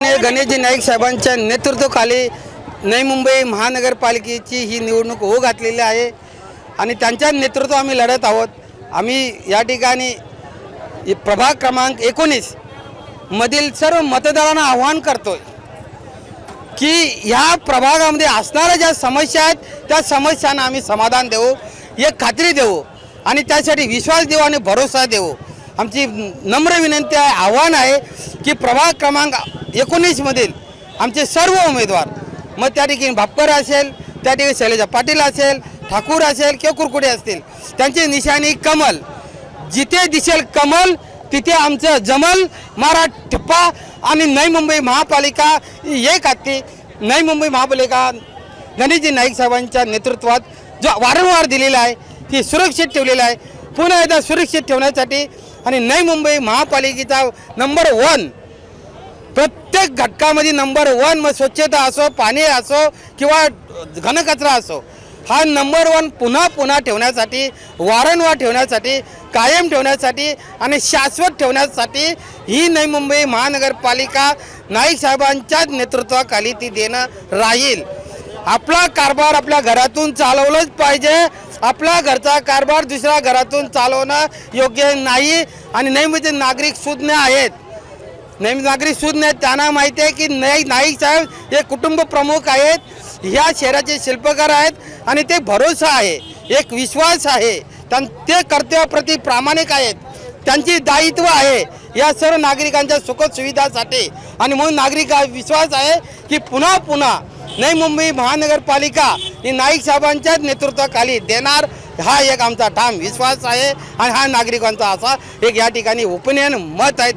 गणेशजी नाईक साहेबांच्या नेतृत्वाखाली नवी मुंबई महानगरपालिकेची ही निवडणूक होऊ घातलेली आहे आणि त्यांच्या नेतृत्व आम्ही लढत आहोत. आम्ही या ठिकाणी प्रभाग क्रमांक एकोणीस मधील सर्व मतदारांना आव्हान करतोय की ह्या प्रभागामध्ये असणाऱ्या ज्या समस्या आहेत त्या समस्यांना आम्ही समाधान देऊ एक खात्री देऊ आणि त्यासाठी विश्वास देऊ आणि भरोसा देऊ. आमची नम्र विनंती आहे आव्हान आहे की प्रभाग क्रमांक एकोणीसमधील आमचे सर्व उमेदवार मग त्या ठिकाणी भापकर असेल त्या ठिकाणी शैलजा पाटील असेल ठाकूर असेल किंवा कुरकुडे असतील त्यांची निशाणी कमल. जिथे दिसेल कमल तिथे आमचं जमल मारा ठप्पा आणि नई मुंबई महापालिका एक हत्ती. नई मुंबई महापालिका गणेशजी नाईक साहेबांच्या नेतृत्वात जो वारंवार दिलेला आहे ती सुरक्षित ठेवलेला आहे. पुन्हा एकदा सुरक्षित ठेवण्यासाठी आणि नई मुंबई महापालिकेचा नंबर वन प्रत्येक घटकामध्ये नंबर वन मग स्वच्छता असो पाणी असो किंवा घनकचरा असो हा नंबर वन पुन्हा पुन्हा ठेवण्यासाठी वारंवार ठेवण्यासाठी कायम ठेवण्यासाठी आणि शाश्वत ठेवण्यासाठी ही नवी मुंबई महानगरपालिका नाईक साहेबांच्याच नेतृत्वाखाली ती देणं राहील. आपला कारभार आपल्या घरातून चालवलंच पाहिजे. आपला घरचा कारभार दुसऱ्या घरातून चालवणं योग्य नाही आणि नवी नागरिक सुज्ञ आहेत. नेहमी नागरिक सुज्ञ आहेत त्यांना माहिती आहे की नाही नाईक साहेब हे कुटुंब प्रमुख आहेत ह्या शहराचे शिल्पकार आहेत आणि ते भरोसा आहे एक विश्वास आहे. त्यां ते कर्तव्याप्रती प्रामाणिक आहेत त्यांची दायित्व आहे या सर्व नागरिकांच्या सुखसुविधासाठी. आणि म्हणून नागरिक विश्वास आहे की पुन्हा पुन्हा नवी मुंबई महानगरपालिका ही नाईक साहेबांच्याच नेतृत्वाखाली देणार. हा एक आमचा ठाम विश्वास आहे आणि हा नागरिकांचा असा एक या ठिकाणी उपनयन मत आहे.